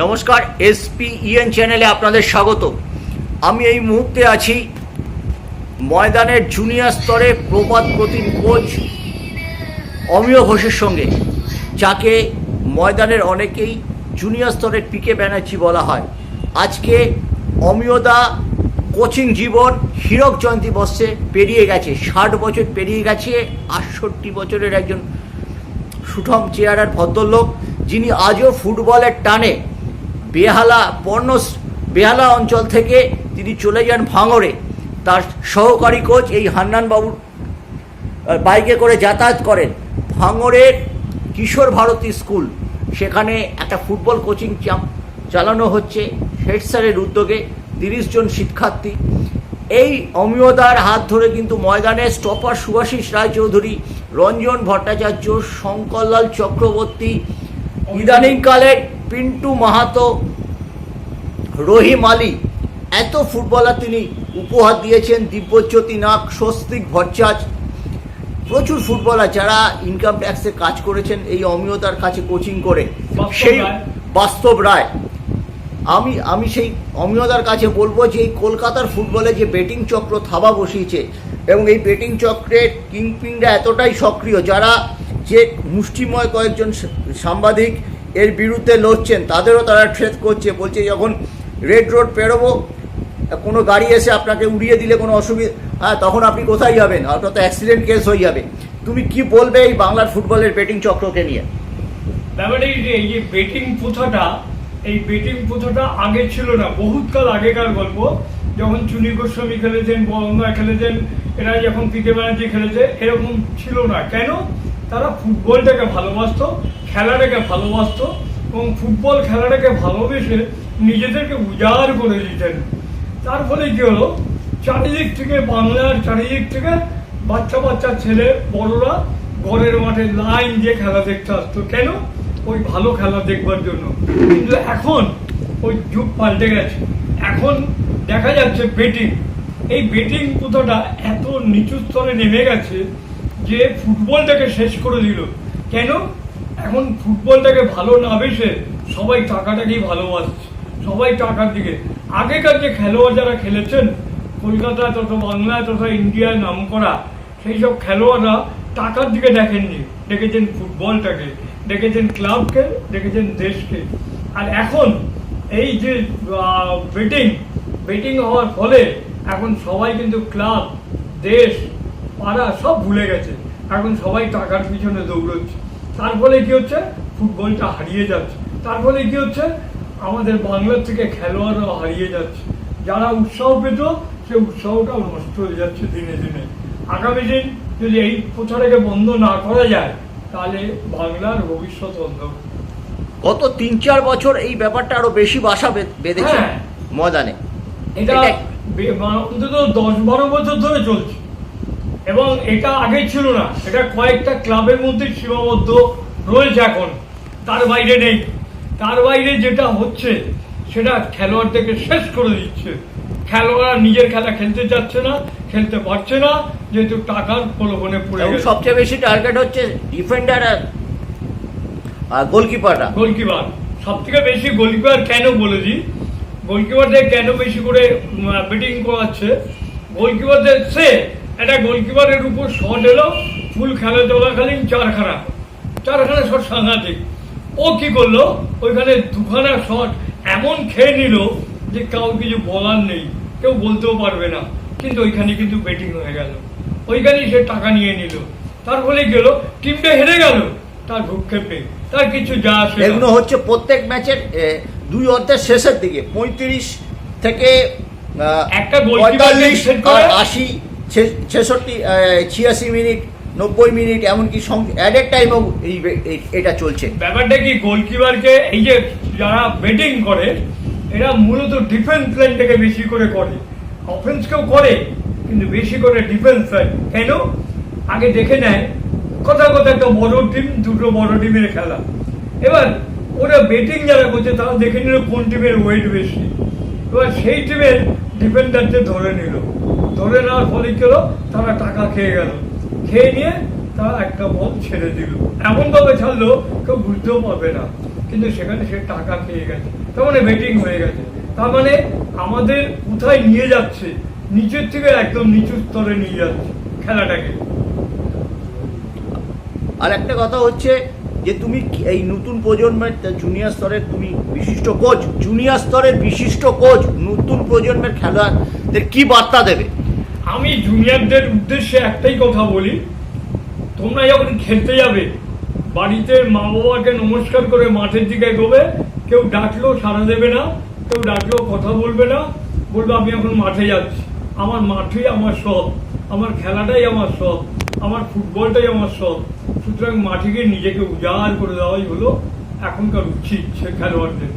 নমস্কার SP EN চ্যানেলে আপনাদের স্বাগত আমি এই মুহূর্তে আছি ময়দানের জুনিয়র স্তরে প্রপাত প্রতিম কোচ অমিয় ঘোষের সঙ্গে, যাকে ময়দানের অনেকেই জুনিয়র স্তরের পিকে ব্যানার্জি বলা হয়। আজকে অমিয়দা কোচিং জীবন হীরক জয়ন্তী বর্ষে পেরিয়ে গেছে, ষাট বছর পেরিয়ে গেছে, আটষট্টি বছরের একজন সুঠম চেয়ারার ভদ্রলোক, যিনি আজও ফুটবলের টানে বেহালা পর্ণ বেহালা অঞ্চল থেকে তিনি চলে যান ভাঙড়ে। তার সহকারী কোচ এই হান্নান বাবুর বাইকে করে যাতায়াত করেন। ভাঙড়ের কিশোর ভারতী স্কুল, সেখানে একটা ফুটবল কোচিং চাম- চালানো হচ্ছে হেড স্যারের উদ্যোগে তিরিশ জন শিক্ষার্থী। এই অমিয়তার হাত ধরে কিন্তু ময়দানে স্টপার সুভাষিস রায়চৌধুরী, রঞ্জন ভট্টাচার্য, শঙ্করলাল চক্রবর্তী, ইদানিংকালের পিন্টু মাহাতো রহিম আলী এত ফুটবলার তিনি উপহার দিয়েছেন দিব্যজ্যোতি নাক স্বস্তিক ভট্টাচ। প্রচুর ফুটবলার যারা ইনকাম ট্যাক্সে কাজ করেছেন এই অমিয়তার কাছে কোচিং করে। সেই বাস্তব রায়। আমি আমি সেই অমিয়তার কাছে বলব যে এই কলকাতার ফুটবলে যে বেটিং চক্র থাবা বসিয়েছে এবং এই বেটিং চক্রের কিংপিংরা এতটাই সক্রিয় যারা যে মুষ্টিময় কয়েকজন সাংবাদিক এর বিরুদ্ধে লড়ছেন, তাদেরও তারা ট্রেস করছে, বলছে যখন রেড রোড পেরোবো, কোনো গাড়ি এসে আপনাকে উড়িয়ে দিলে কোনো অসুবিধা হ্যাঁ তখন আপনি কোথায় যাবেন? তো অ্যাক্সিডেন্ট কেস হয়ে যাবে। তুমি কি বলবে এই বাংলার ফুটবলের বেটিং চক্রকে নিয়ে? ব্যাপারটা এই যে বেটিং প্রথাটা, এই বেটিং প্রথাটা আগে ছিল না বহুতকাল আগেকার গল্প। যখন চুনি গোস্বামী খেলেছেন বরঙ্গা খেলেছেন, এরা যখন পিকে ব্যানার্জি খেলেছে, এরকম ছিল না। কেন? তারা ফুটবলটাকে ভালোবাসতো, খেলাটাকে ভালোবাসতো এবং ফুটবল খেলাটাকে ভালোবেসে নিজেদেরকে উজাড় করে দিতেন। তার ফলে কী হলো? চারিদিক থেকে বাংলার চারিদিক থেকে বাচ্চা বাচ্চা ছেলে বড়রা ঘরের মাঠে লাইন দিয়ে খেলা দেখতে আসতো। কেন? ওই ভালো খেলা দেখবার জন্য। কিন্তু এখন ওই যুগ পাল্টে গেছে। এখন দেখা যাচ্ছে বেটিং এই বেটিং কোথাটা এত নিচু স্তরে নেমে গেছে যে ফুটবলটাকে শেষ করে দিল। কেন? এখন ফুটবলটাকে ভালো না বেসে সবাই টাকাটাকেই ভালোবাসছে, সবাই টাকার দিকে। আগেকার যে খেলোয়াড় যারা খেলেছেন, কলকাতা তথা বাংলায় তথা ইন্ডিয়ায় নাম করা সেই সব খেলোয়াড়রা টাকার দিকে দেখেননি। দেখেছেন ফুটবলটাকে, দেখেছেন ক্লাবকে, দেখেছেন দেশকে। আর এখন এই যে বেটিং বেটিং হওয়ার ফলে এখন সবাই কিন্তু ক্লাব, দেশ পাড়া সব ভুলে গেছে। এখন সবাই টাকার পিছনে দৌড়চ্ছে। তার ফলে কি হচ্ছে? ফুটবলটা হারিয়ে যাচ্ছে। তার ফলে কি হচ্ছে? আমাদের বাংলার থেকে খেলোয়াড়রা হারিয়ে যাচ্ছে। যারা উৎসাহ পেত সে উৎসাহটাও নষ্ট হয়ে যাচ্ছে দিনে দিনে। আগামী দিন যদি এই প্রথাটাকে বন্ধ না করা যায় তাহলে বাংলার ভবিষ্যৎ অন্ধকার। গত তিন চার বছর এই ব্যাপারটা আরও বেশি বাসা বেঁধেছে হ্যাঁ। ময়দানে। এটা- অন্তত দশ বারো বছর ধরে চলছে। এবং এটা আগে ছিল না। এটা কয়েকটা ক্লাবের মধ্যে সীমাবদ্ধ রয়েছে এখন। তার বাইরে নেই। তার বাইরে যেটা হচ্ছে সেটা খেলোয়াড়দেরকে শেষ করে দিচ্ছে। খেলোয়াড় নিজের খেলা খেলতে যাচ্ছে না খেলতে পারছে না যেহেতু টাকার প্রলোভনে পড়ে গেছে। সবচেয়ে বেশি টার্গেট হচ্ছে ডিফেন্ডার আর গোলকিপাররা গোলকিপার সব থেকে বেশি গোলকিপার কেন বলে দিই? গোলকিপারদের কেন বেশি করে ব্যাটিং করাচ্ছে? গোলকিপারদের সে একটা গোলকিপারের উপর শট এলো ফুল খেলা চলাকালীন চারখানা। চারখানা শট সাংঘাতিক। ও কি করল? ওইখানে দুখানা শট এমন খেয়ে নিল যে কাউ কিছু বলার নেই। কেউ বলতেও পারবে না। কিন্তু ওইখানে কিন্তু ব্যাটিং হয়ে গেল। ওইখানেই সে টাকা নিয়ে নিল। তার ফলে গেল টিমটা হেরে গেল। তার ভূক্ষেপে। তার কিছু যা আসে এগুলো হচ্ছে প্রত্যেক ম্যাচের দুই অর্ধের শেষের দিকে পঁয়ত্রিশ থেকে একটা পঁয়তাল্লিশ আর আশি ছেষট্টি ছিয়াশি মিনিট, নব্বই মিনিট, এমনকি অ্যাডের টাইমও এই এটা চলছে। ব্যাপারটা কি গোলকিপারকে এই যে যারা ব্যাটিং করে, এরা মূলত ডিফেন্স লাইনটাকে বেশি করে করে। অফেন্সকেও করে, কিন্তু বেশি করে ডিফেন্স লাইন কেন? আগে দেখে নেয়, কথা কথা একটা বড় টিম দুটো বড় টিমের খেলা। এবার ওরা ব্যাটিং যারা করছে, তারা দেখে নিল কোন টিমের ওয়েট বেশি। এবার সেই টিমের ডিফেন্ডারদের ধরে নিল। ধরে নেওয়ার ফলে কি হলো, তারা টাকা খেয়ে গেল। খেয়ে নিয়ে তারা একটা বল ছেড়ে দিল। এমন ভাবে ছাড়লো, কেউ বুঝতেও পারবে না। কিন্তু সেখানে সে টাকা খেয়ে গেছে। তার মানে বেটিং হয়ে গেছে। তার মানে আমাদের কোথায় নিয়ে যাচ্ছে? নিচের থেকে একদম নিচু স্তরে নিয়ে যাচ্ছে খেলাটাকে। আর একটা কথা হচ্ছে যে তুমি এই নতুন প্রজন্মের জুনিয়র স্তরের তুমি বিশিষ্ট কোচ জুনিয়র স্তরের বিশিষ্ট কোচ নতুন প্রজন্মের খেলোয়াড়দের কি বার্তা দেবে? আমি জুনিয়রদের উদ্দেশ্যে একটাই কথা বলি, তোমরা যখন খেলতে যাবে, বাড়িতে মা বাবাকে নমস্কার করে মাঠের দিকে এগোবে, কেউ ডাকলেও সাড়া দেবে না, কেউ ডাকলেও কথা বলবে না, বলবে আমি এখন মাঠে যাচ্ছি। আমার মাঠেই আমার সব আমার খেলাটাই আমার সব আমার ফুটবলটাই আমার সব সুতরাং মাঠে গিয়ে নিজেকে উজাড় করে দেওয়াই হলো এখনকার উচিত সে খেলোয়াড়দের।